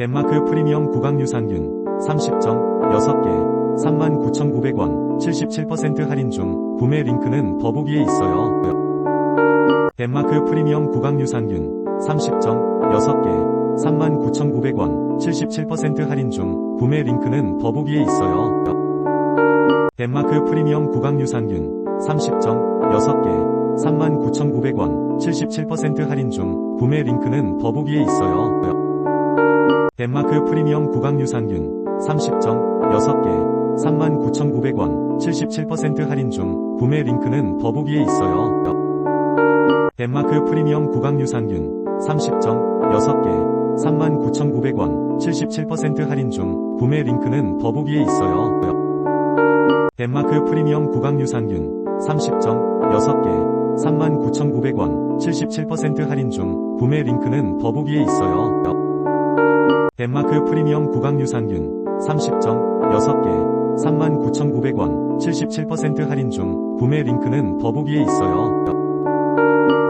덴마크 프리미엄 구강 유산균 30정 6개 39,900원 77% 할인 중 구매 링크는 더보기에 있어요. 덴마크 프리미엄 구강 유산균 30정 6개 39,900원 77% 할인 중 구매 링크는 더보기에 있어요. 덴마크 프리미엄 구강 유산균 30정 6개 39,900원 77% 할인 중 구매 링크는 더보기에 있어요. 덴마크 프리미엄 구강 유산균 30정 6개 39,900원 77% 할인 중 구매 링크는 더보기에 있어요. 덴마크 프리미엄 구강 유산균 30정 6개 39,900원 77% 할인 중 구매 링크는 더보기에 있어요. 덴마크 프리미엄 구강 유산균 30정 6개 39,900원 77% 할인 중 구매 링크는 더보기에 있어요. 덴마크 프리미엄 구강 유산균 30정 6개 39,900원 77% 할인 중 구매 링크는 더보기에 있어요.